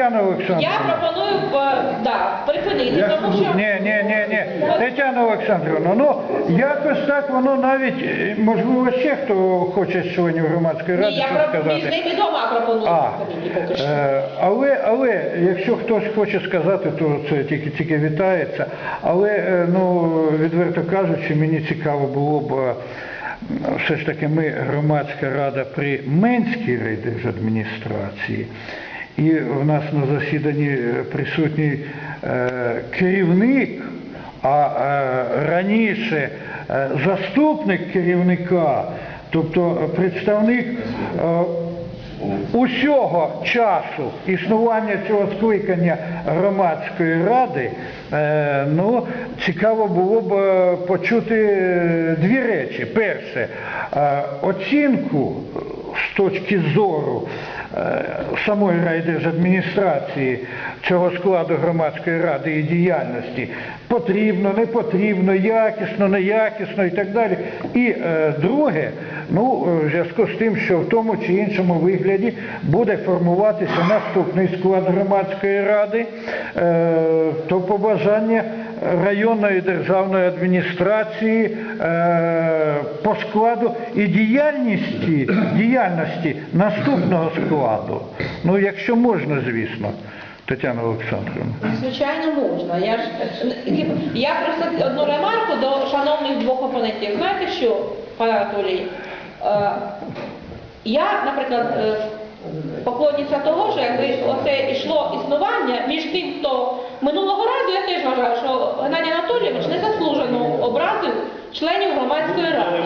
Тетяна Я пропоную е, да, припинити, тому що Ні, ні, ні, ні. Тетяна Олександрівна, ну якось так воно навіть, е, можливо, ще хто хоче з членів громадської ради ні, я щось про сказати. ними дома пропоную А, припинити поки що. е, але, але якщо хтось хоче сказати, то це тільки, тільки вітається. Але, е, ну, відверто кажучи, мені цікаво було б е, все ж таки ми громадська рада при Менській райдержадміністрації. І в нас на засіданні е, присутній е, керівник, а е, раніше заступник керівника, тобто представник усього часу існування цього скликання громадської ради, ну, цікаво було б почути дві речі. Перше, оцінку з точки зору самої райдержадміністрації цього складу громадської ради і діяльності потрібно, не потрібно, якісно, неякісно і так далі. І е, друге, ну, е, в зв'язку з тим, що в тому чи іншому вигляді буде формуватися наступний склад громадської ради, е, то побажання районної державної адміністрації е, по складу і діяльності, діяльності наступного складу. Ну, якщо можна, звісно, Тетяна Олександрівна. Звичайно, можна. Я ж я просто одну ремарку до шановних двох опонентів. Знаєте що, пане Анатолій? Е, я, наприклад, е, поклонниця того, що якби оце йшло існування між тим, хто минулого разу я теж вважаю, що Геннадій Анатолійович незаслужено образив членів громадської ради.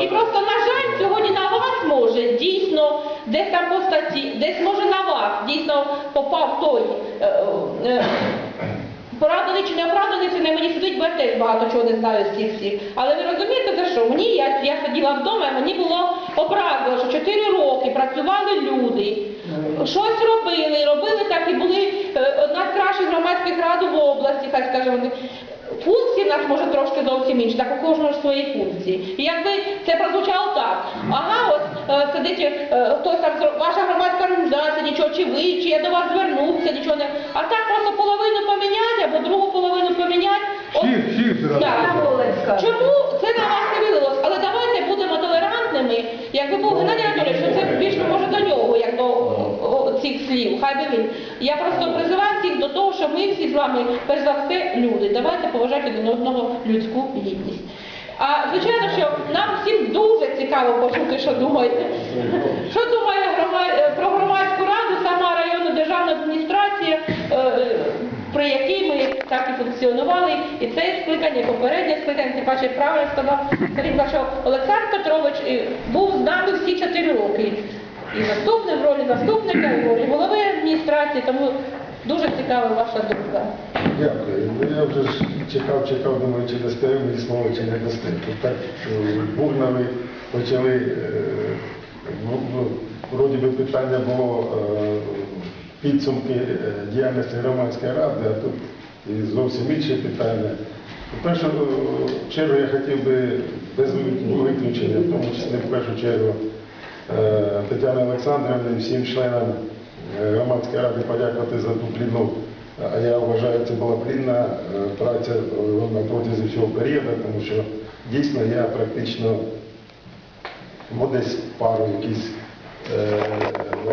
І просто, на жаль, сьогодні на вас може дійсно десь там по статті, десь може на вас дійсно попав той. е, е, Порадений чи не оправданий, це не мені сидить, бо я теж багато чого не знаю з цих всіх. Але ви розумієте, за що? Мені, я, я сиділа вдома, мені було образливо, що 4 роки працювали люди, щось робили, робили так і були е, одна з кращих громадських рад в області, так скажемо. Функції в нас може трошки зовсім інші, так у кожного ж свої функції. І якби це прозвучало так, ага, от е, сидить е, хтось там, ваша громадська організація, нічого, чи ви, чи я до вас звернувся, нічого не. А так просто половину поміняти, або другу половину поміняти. От- Всіх, всіх зразу. Так. Чому це на вас не вилилось? Але давайте будемо толерантними. Якби був Геннадій Анатолійович, то це більше може до нього, як до цих слів. Хай би він. Я просто призиваю всіх до того, що ми всі з вами, перш за все, люди. Давайте поважати один одного людську гідність. А звичайно, що нам всім дуже цікаво почути, що думаєте. Що думає е, про громадську раду сама районна державна адміністрація, е, при якій ми так і функціонували, і це скликання, і попереднє скликання, тим паче правильно сказав Сергій що Олександр Петрович е, був з нами всі чотири роки. І заступник в ролі заступника, і ролі голови адміністрації, тому дуже цікава ваша думка. Дякую. Ну, Я вже чекав, чекав, думаю, чи дасте мені слово, чи не дасте. Тут так бурно почали, е, ну, ну, вроді би питання було е, підсумки е, діяльності громадської ради, а тут і зовсім інше питання. В першу чергу я хотів би без виключення, в тому числі в першу чергу Тетяні Олександрівні всім членам е, громадської ради подякувати за ту плідну, а я вважаю, це була плідна е, праця е, на протязі цього періоду, тому що дійсно я практично ну, десь пару якісь е,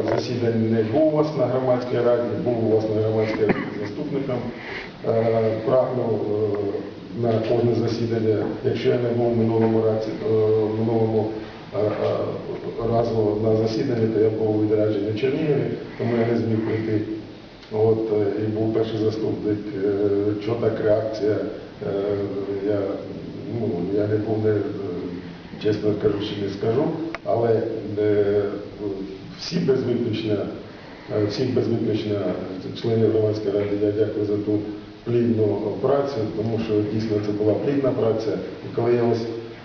засідань не був у вас на громадській раді, був у вас на громадській раді заступником, е, прагнув е, на кожне засідання, якщо я не був в минулому раці, е, в минулому разу на засіданні, то я був у відрядженні Чернігові, тому я не зміг прийти. От, е, і був перший заступник, е, що так реакція, е, я, ну, я не був, чесно кажучи, не скажу, але всі без всіх без членів громадської ради я дякую за ту плідну працю, тому що дійсно це була плідна праця. І коли я ось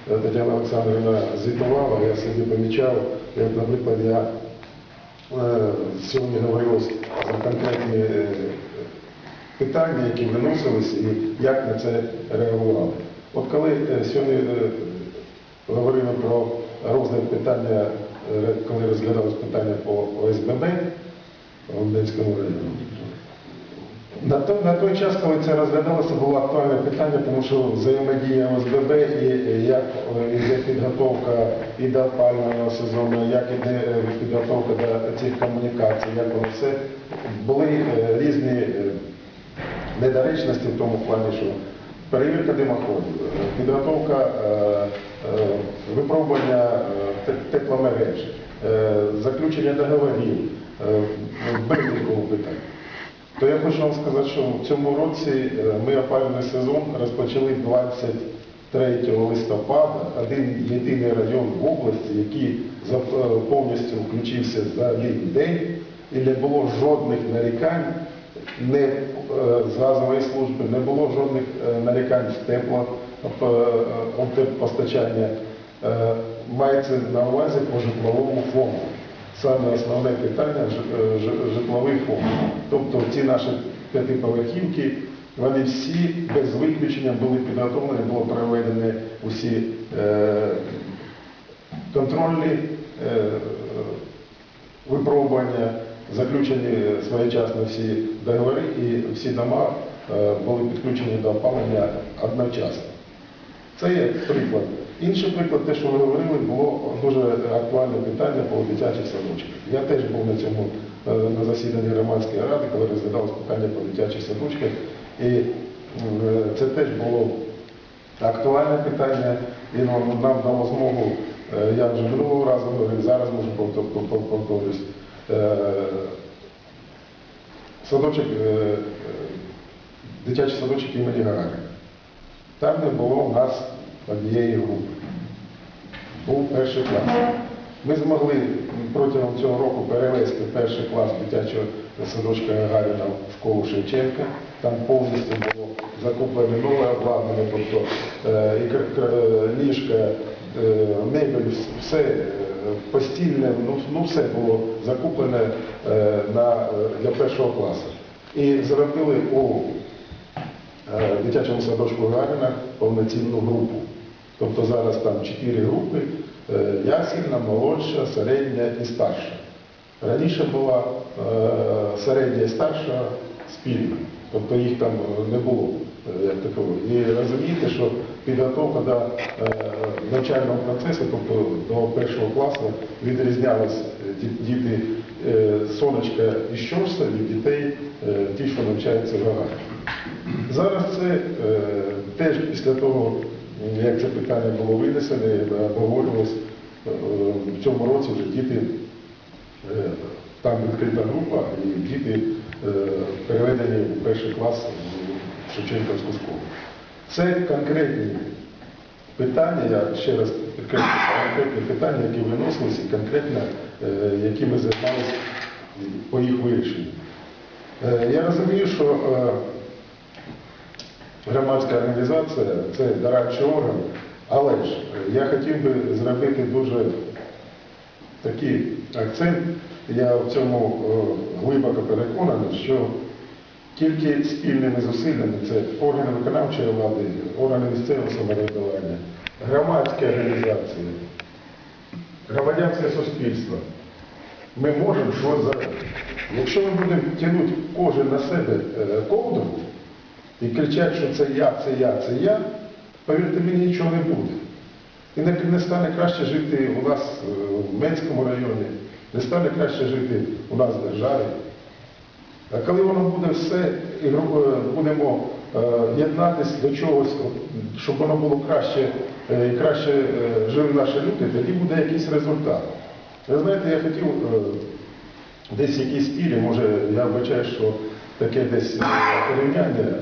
Тетяна Олександрівна звітувала, я собі помічав, і наприклад, я Е, Сьогодні говорилось за конкретні е, питання, які виносились і як на це реагували. От коли е, сьогодні говорили про розгляд питання, коли розглядалось питання по ОСББ в Одеському районі, На той, на той час, коли це розглядалося, було актуальне питання, тому що взаємодія ОСББ і е, як е, іде підготовка і до опалювального сезону, як іде е, підготовка до цих комунікацій, як воно все, були е, різні е, недоречності в тому плані, що перевірка димоходів, е, підготовка е, е, випробування е, тепломереж, е, заключення договорів, е, безлікового питань. То я хочу вам сказати, що в цьому році е, ми опалювальний сезон розпочали 23 листопада. Один єдиний район в області, який е, повністю включився за один день і не було жодних нарікань не е, з газової служби, не було жодних нарікань з тепло теплопостачання. Мається на увазі по житловому фонду. Саме основне питання е, ж- житловий фонд. Тобто ці наші п'ятиповерхівки, вони всі без виключення були підготовлені, було проведені усі е, контрольні е, випробування, заключені своєчасно всі договори і всі дома були підключені до опалення одночасно. Це є приклад. Інший приклад, те, що ви говорили, було дуже актуальне питання по дитячих садочках. Я теж був на цьому е, на засіданні громадської ради, коли розглядалось питання по дитячих садочках. І е, це теж було актуальне питання, і нам, дало змогу, е, я вже минулого разу говорив, зараз можу повтор- повтор- повторюсь. Садочок, дитячий садочок імені Гагарина. Там не було у нас однієї групи. Був перший клас. Ми змогли протягом цього року перевести перший клас дитячого садочка Гагаріна в школу Шевченка. Там повністю було закуплене нове обладнання, тобто е, і кр- ліжка, е, мебель, все е, постільне, ну, ну все було закуплене е, е, для першого класу. І зробили у е, дитячому садочку Гагаріна повноцінну групу. Тобто зараз там чотири групи, е, ясільна, молодша, середня і старша. Раніше була е, середня і старша спільна, тобто їх там е, не було е, як такової. І розумієте, що підготовка до е, навчального процесу, тобто до першого класу, відрізнялись е, діти е, сонечка і щорса від дітей, е, ті, що навчаються в Гагарі. Зараз це е, теж після того, як це питання було винесене, обговорювалось, е, в цьому році вже діти, е, там відкрита група, і діти е, переведені у перший клас в Шевченківську школу. Це конкретні питання, я ще раз підкреслю, конкретні питання, які виносилися, конкретно, е, які ми займалися по їх вирішенню. Е, Я розумію, що е, громадська організація це дорадчий орган, але ж е, я хотів би зробити дуже такий акцент. Я в цьому е, глибоко переконаний, що тільки спільними зусиллями це органи виконавчої влади, органи місцевого самоврядування, громадські організації, громадянське суспільство. Ми можемо щось зробити. Якщо ми будемо тягнути кожен на себе е, ковдру і кричати, що це я, це я, це я, повірте мені, нічого не буде. І не, не стане краще жити у нас е, в Менському районі, не стане краще жити у нас в державі. А коли воно буде все, і е, будемо е, єднатися до чогось, щоб воно було краще і краще жили наші люди, тоді буде якийсь результат. Ви знаєте, я хотів десь якісь спілі, може, я вбачаю, що таке десь порівняння,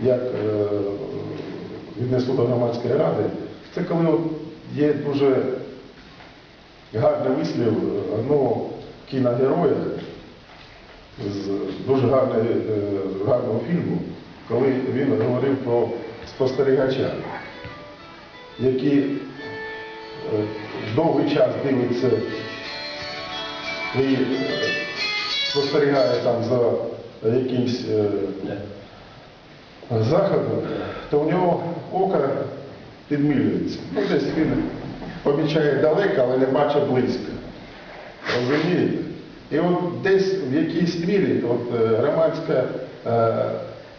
як е, віднесло до громадської ради, це коли є дуже гарний вислів одного кіногероя з дуже е, гарного фільму, коли він говорив про спостерігача, який е, довгий час дивиться і спостерігає там за якимсь е, заходом, то у нього око підмилюється. Ну, десь він помічає далеко, але не бачить близько. Розумієте? І от десь в якійсь мірі от, е, громадська е,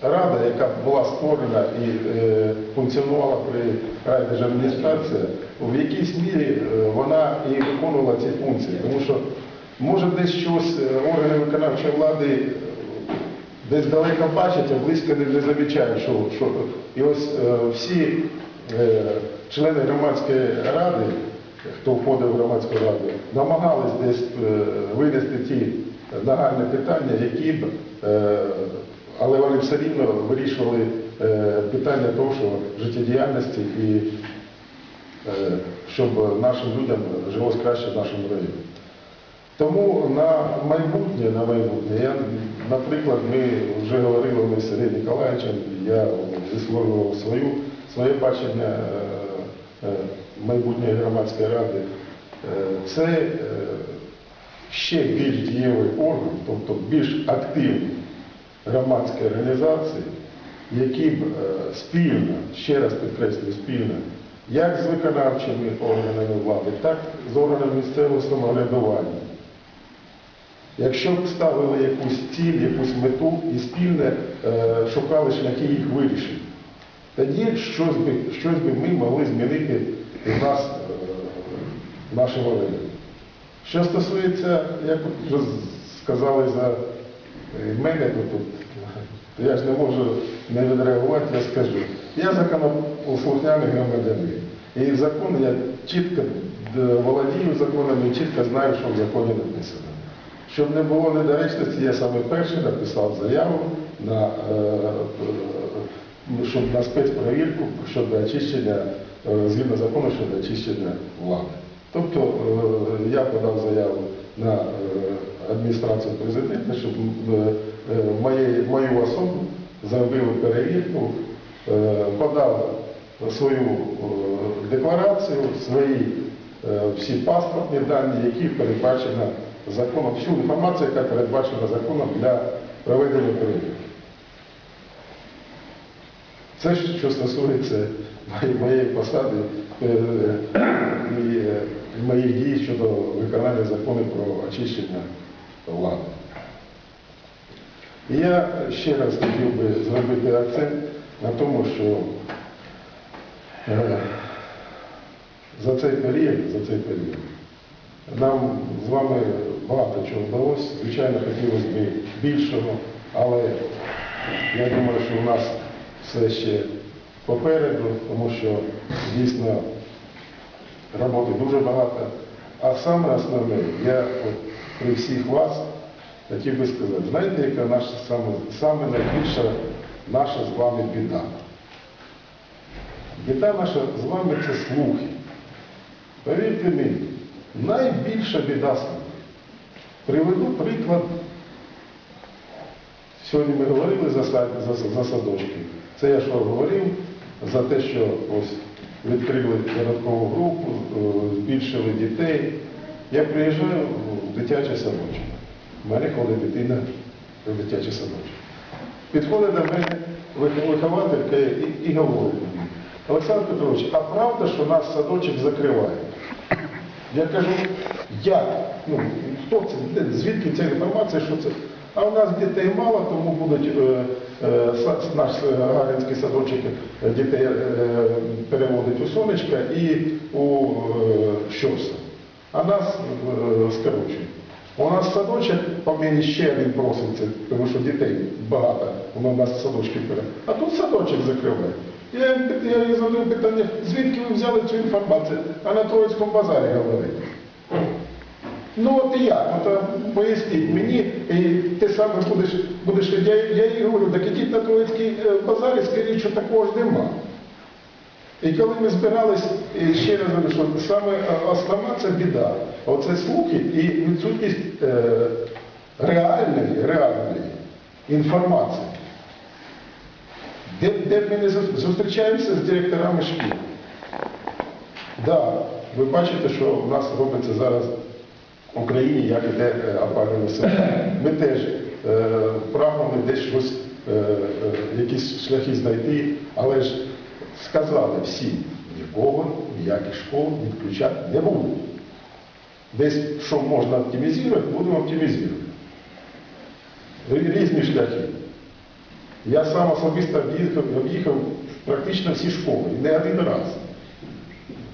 рада, яка була створена і е, функціонувала при райдержадміністрації, в якійсь мірі е, вона і виконувала ці функції. Тому що може десь щось органи виконавчої влади десь далеко бачать, а близько не, не замічають, що, що і ось е, всі е, члени громадської ради, хто входив в громадську раду, намагались десь е, винести ті нагальні питання, які б, е, але вони все рівно вирішували е, питання того, що життєдіяльності і е, щоб нашим людям жилось краще в нашому районі. Тому на майбутнє, на майбутнє, я, наприклад, ми вже говорили ми з Сергієм Ніколаєвичем, я висловлював свою, своє бачення е, е, майбутньої громадської ради. Е, Це ще більш дієвий орган, тобто більш активні громадські організації, які б спільно, ще раз підкреслюю, спільно, як з виконавчими органами влади, так з органами місцевого самоврядування. Якщо б ставили якусь ціль, якусь мету і спільно е, шукали шляхи їх вирішення, тоді щось би, щось би ми могли змінити у нас е, в нашому районі. Що стосується, як вже сказали за е, мене, то тут то я ж не можу не відреагувати, я скажу. Я законопослухняний громадянин. І закон я чітко е, володію законом і чітко знаю, що в законі написано. Щоб не було недоречності, я саме перший написав заяву на, е, е, щоб на спецперевірку щодо очищення, е, згідно закону щодо очищення влади. Тобто я подав заяву на адміністрацію президента, щоб мою особу зробили перевірку, подав свою декларацію, свої всі паспортні дані, які передбачено законом, всю інформацію, яка передбачена законом для проведення перевірки. Це що стосується моєї- посади е, і е, моїх дій щодо виконання закону про очищення влади. І я ще раз хотів би зробити акцент на тому, що е, за цей період, за цей період нам з вами багато чого вдалося. Звичайно, хотілося б більшого, але я думаю, що у нас все ще попереду, тому що дійсно роботи дуже багато. А саме основне, я от при всіх вас хотів би сказати, знаєте, яка наша саме, саме найбільша наша з вами біда? Біда наша з вами це слухи. Повірте мені, найбільша біда слухи. Приведу приклад. Сьогодні ми говорили за, за, за садочки. Це я що говорив за те, що ось відкрили додаткову групу, е, збільшили дітей. Я приїжджаю в дитячий садочок. У мене ходить дитина в дитячий садочок. Підходить до мене вихователька і, і говорить мені, Олександр Петрович, а правда, що нас садочок закриває? Я кажу, як? Ну, хто це? Звідки ця інформація, що це? А у нас дітей мало, тому будуть е, е, наш е, садочок е, дітей е, переводить у сонечка і у е, щоса. А нас е, скорочують. У нас садочок по мені ще один проситься, тому що дітей багато, воно у нас садочки пере. А тут садочок закриває. Я, їм я задаю питання, звідки ви взяли цю інформацію? А на Троїцькому базарі говорить. Ну от і як? От, поясніть мені, і ти саме будеш, будеш я, я їй говорю, так ідіть на Троїцький е, базар і скажіть, що такого ж нема. І коли ми збирались, ще раз говорю, що саме е, основна це біда. Оце слухи і відсутність е, реальної, реальної інформації. Де, де ми не зустрічаємося з директорами шкіл. Да, ви бачите, що в нас робиться зараз в Україні, як іде е, опалювальний сезон. Ми теж е, прагнули десь щось, е, е, якісь шляхи знайти, але ж сказали всі, нікого, ніяких школ відключати не буде. Десь що можна оптимізувати, будемо оптимізувати. Різні шляхи. Я сам особисто об'їхав, практично всі школи, не один раз.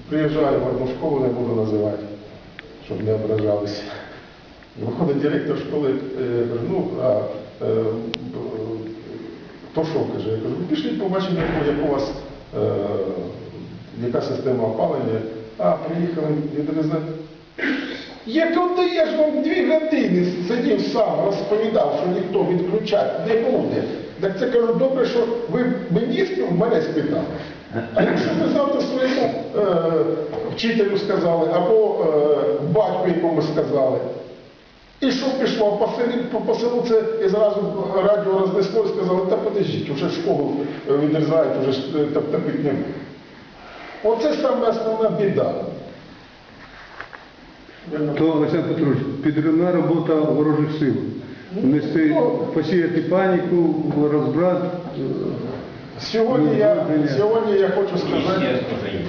Приїжджаю в одну школу, не буду називати, щоб не ображалися. Виходить директор школи, е, ну, а е, то що, каже, я кажу, «Ну, пішли побачимо, як- як у вас, е, яка система опалення. А, приїхали відрізати. Я коли я ж вам дві години сидів сам, розповідав, що ніхто відключати не буде. Так це кажу, добре, що ви сп- мене спитали. А якщо ви завтра своєму е, вчителю сказали, або е, батьку якому сказали, і що пішло по селі, по, селу це і зразу радіо рознесло і сказали, та подождіть, уже школу е, відрізають, уже ж е, топити не. Оце саме основна біда. То, Олександр Петрович, підривна робота ворожих сил. Нести, посіяти паніку, розбрат. е, Сьогодні я, сьогодні я хочу сказати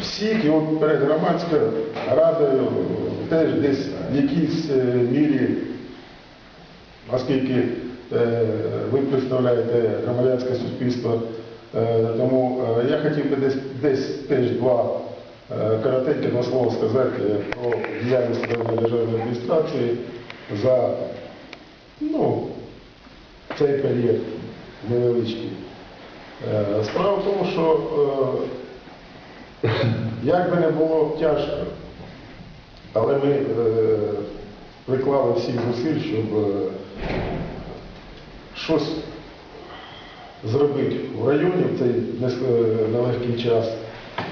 всіх, і от перед громадською радою теж десь в якійсь е, мірі, оскільки е, ви представляєте громадянське суспільство, е, тому е, я хотів би десь, десь теж два е, коротенькі два слова сказати про діяльність Державної державної адміністрації за ну, цей період невеличкий. Е, Справа в тому, що е, як би не було тяжко, але ми е, приклали всіх зусиль, щоб щось зробити в районі в цей нелегкий час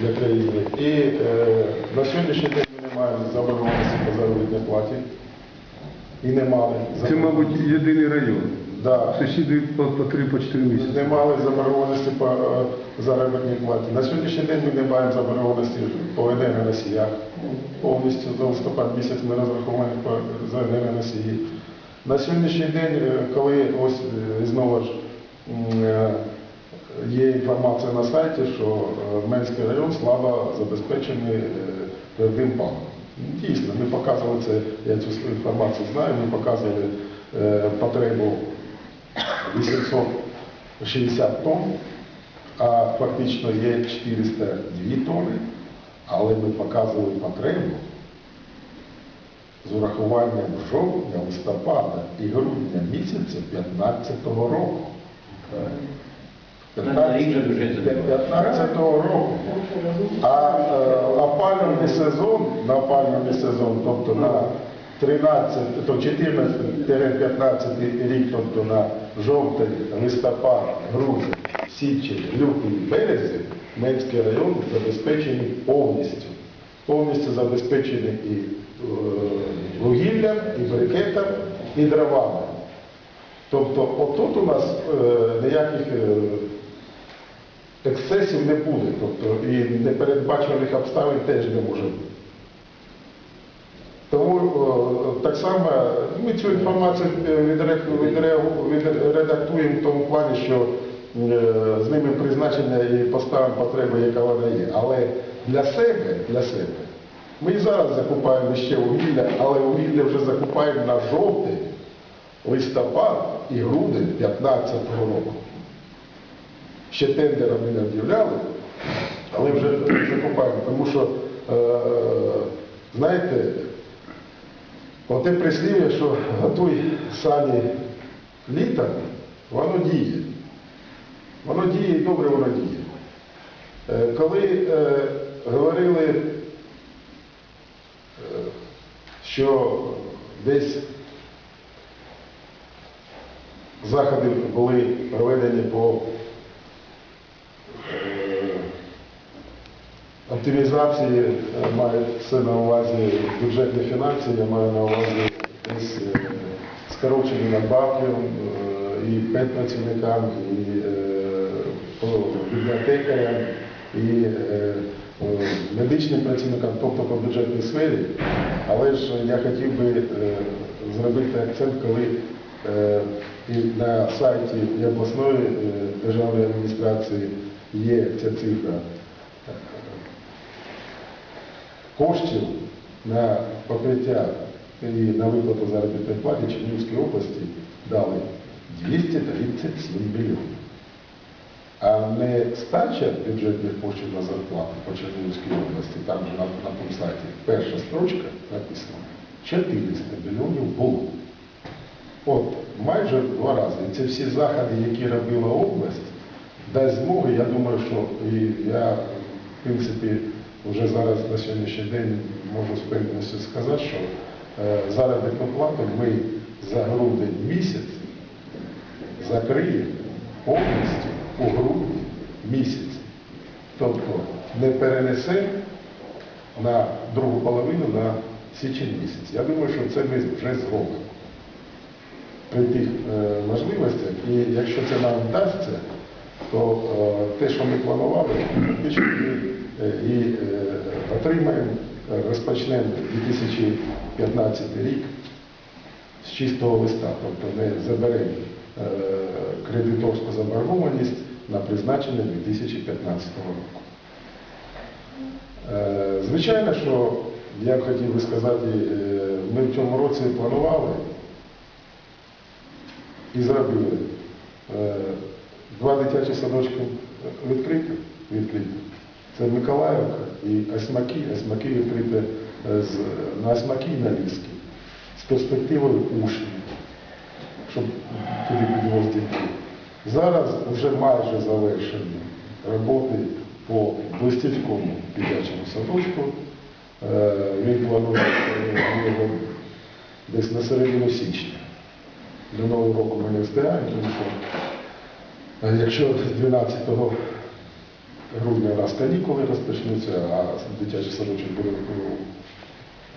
для країни. І на сьогоднішній день ми не маємо заборгованості по заробітній платі. І не мали. Це, мабуть, єдиний район. Да. Сусіди по, по 3-4 місяці. Не мали заборгованості по е, заробітній платі. На сьогоднішній день ми не маємо заборгованості по енергоносіях. Повністю за листопад місяць ми розраховуємо по за енергоносії. На сьогоднішній день, е, коли ось е, знову ж е, є інформація на сайті, що е, Менський район слабо забезпечений е, твердим паливом. Дійсно, ми показували це, я цю інформацію знаю, ми показували е, потребу 860 тонн, а фактично є 402 тонни, але ми показували потребу з урахуванням жовтня, листопада і грудня місяця 2015 року. На рік же бюджет забиває. 15 року. А е, опалювальний сезон, на опалювальний сезон, тобто на 13, то 14-15 рік, тобто на жовтень, листопад, грудень, січень, лютий, березень, Менський район забезпечений повністю. Повністю забезпечений і е, вугіллям, і брикетом, і дровами. Тобто отут у нас е, ніяких ексцесів не буде, тобто і непередбачуваних обставин теж не може бути. Тому о, так само ми цю інформацію е, відре- відре- відредактуємо в тому плані, що е, з ними призначення і поставимо потреби, яка вона є. Але для себе, для себе, ми і зараз закупаємо ще вугілля, але вугілля вже закупаємо на жовтень, листопад і грудень 2015 року. Ще тендера ми не об'являли, але вже закупаємо. Тому що, е, знаєте, оте прислів'я, що готуй сані літом, воно діє. Воно діє і добре воно діє. Е, Коли е, говорили, що десь заходи були проведені по оптимізації, е, маю це на увазі бюджетні фінанси, я маю на увазі десь е, скорочені надбавки е, і педпрацівникам, і е, бібліотекарям, і е, е, медичним працівникам, тобто по бюджетній сфері. Але ж я хотів би е, зробити акцент, коли е, на сайті і обласної е, державної адміністрації є ця цифра коштів на покриття і на виплату заробітної плати Чернігівської області дали 237 мільйонів. а не стача бюджетних коштів на зарплату по Чернігівській області, там на, на тому сайті, перша строчка написана, 400 мільйонів було. От, майже в два рази. І це всі заходи, які робила область, дасть змоги, я думаю, що і я, в принципі, вже зараз на сьогоднішній день можу з певністю сказати, що е, заробітну плату ми за грудень місяць закриємо повністю у грудні місяць. Тобто не перенесемо на другу половину на січень місяць. Я думаю, що це ми вже зробимо при тих е, можливостях. І якщо це нам вдасться, то е, те, що ми планували, ми е, і е, отримаємо, розпочнемо 2015 рік з чистого листа, тобто не заберемо кредиторську заборгованість на призначення 2015 року. Звичайно, що я б хотів би сказати, ми в цьому році планували і зробили. Два дитячі садочки відкриті, відкриті. Це Миколаївка і Осьмаки. Осьмаки відкриті е, з, на Осьмаки і на Ліски з перспективою учнів, щоб туди підвоз дітей. Зараз вже майже завершені роботи по Блистівському дитячому садочку. Е, Він планує е, десь на середину січня. До Нового року ми не встигаємо, тому що якщо 12 грудня у нас канікули розпочнуться, а дитячий садочок буде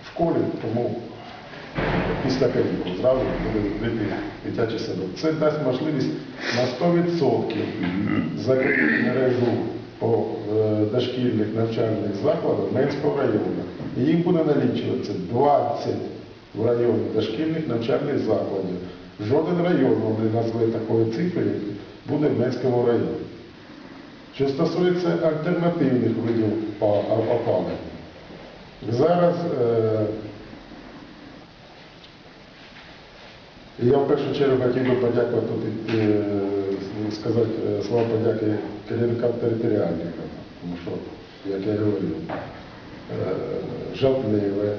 в школі, тому після канікул зразу буде відкритий дитячий садок. Це дасть можливість на 100% закрити мережу по е, дошкільних навчальних закладах Менського району. І їх буде налічуватися 20 в районі дошкільних навчальних закладів. Жоден район не назве такої цифри, буде в Менському районі. Що стосується альтернативних видів опалення, зараз е, я в першу чергу хотів би подякувати, тут, е, сказати е, слова подяки керівникам територіальних громад, тому що, як я говорив, е,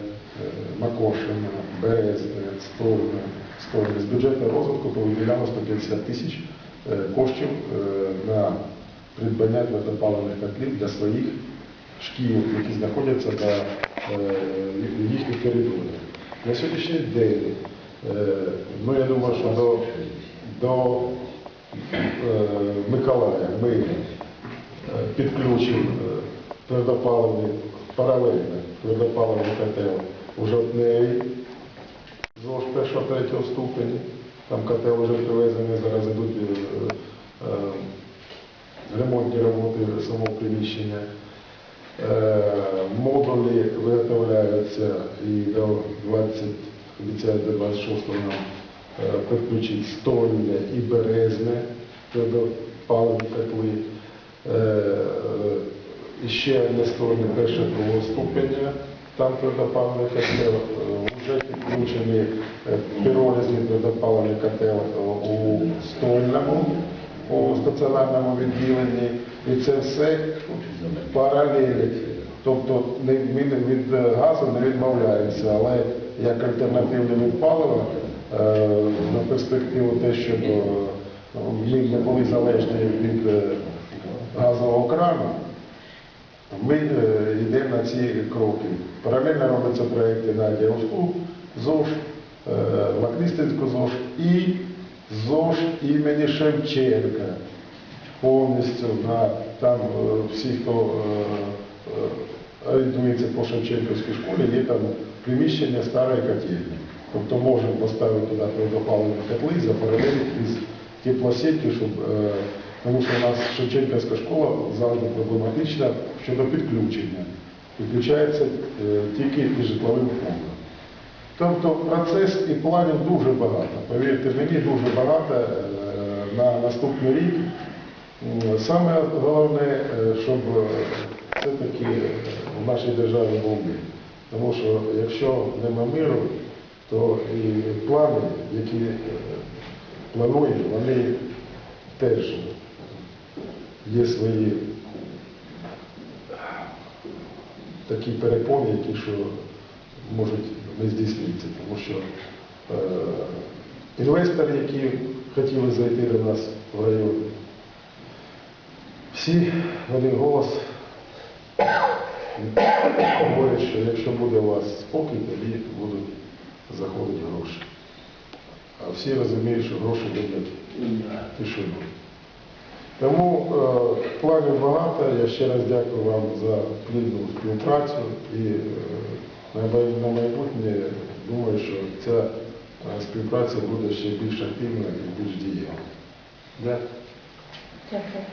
Макошино, Березне, Стольне. З бюджетного розвитку повиділяло 150 тисяч коштів е, на придбання твердопаливних котлів для своїх шкіл, які знаходяться на е, їхніх територіях. На сьогоднішній день, е, ну я думаю, що до, до е, Миколая ми е, підключимо е, твердопаливний, паралельно твердопаливний котел у Жовтневі, ЗОЖ першого третього ступені. Там котел вже привезений, зараз йдуть е, е, ремонтні роботи самого приміщення. Е, Модулі виготовляються і до 20, обіцяють до 26 нам підключить стольне і березне до паливні котли. Ще одне сторони першого ступеня, там твердопаливний котел, вже підключені е, піролізний котел у стольному, у стаціонарному відділенні. І це все паралелі. Тобто ми від газу не відмовляємося, але як альтернативне від е, на перспективу те, щоб е, ми не були залежні від е, газового крану, ми е, йдемо на ці кроки. Паралельно робляться проєкти на Діалську ЗОЖ, е, Лакнистинську ЗОЖ і ЗОЖ імені Шевченка. Повністю на там е, всі, хто орієнтується по Шевченківській школі, є там приміщення старої котельні. Тобто можемо поставити туди твердопаливні котли за паралелі із теплосетки, щоб тому що у нас Шевченківська школа завжди проблематична щодо підключення. Підключається е, тільки із житловим фондом. Тобто процес і планів дуже багато. Повірте мені, дуже багато е, на наступний рік. Саме головне, е, щоб все-таки в нашій державі був мир. Тому що якщо нема миру, то і плани, які плануємо, вони теж є свої такі перепони, які що можуть не здійснитися, тому що е, інвестори, які хотіли зайти до нас в район, всі в один голос говорять, що якщо буде у вас спокій, тоді будуть заходити гроші. А всі розуміють, що гроші люблять тишину. Тому е, планів багато. Я ще раз дякую вам за плідну співпрацю і е, на майбутнє думаю, що ця е, співпраця буде ще більш активна і більш дієва. Дякую. Дякую.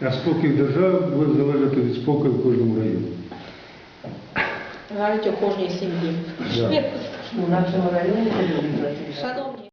А спокій держави буде залежати від спокою в кожному районі. Навіть у кожній сім'ї. Да. У нашому районі. Шановні.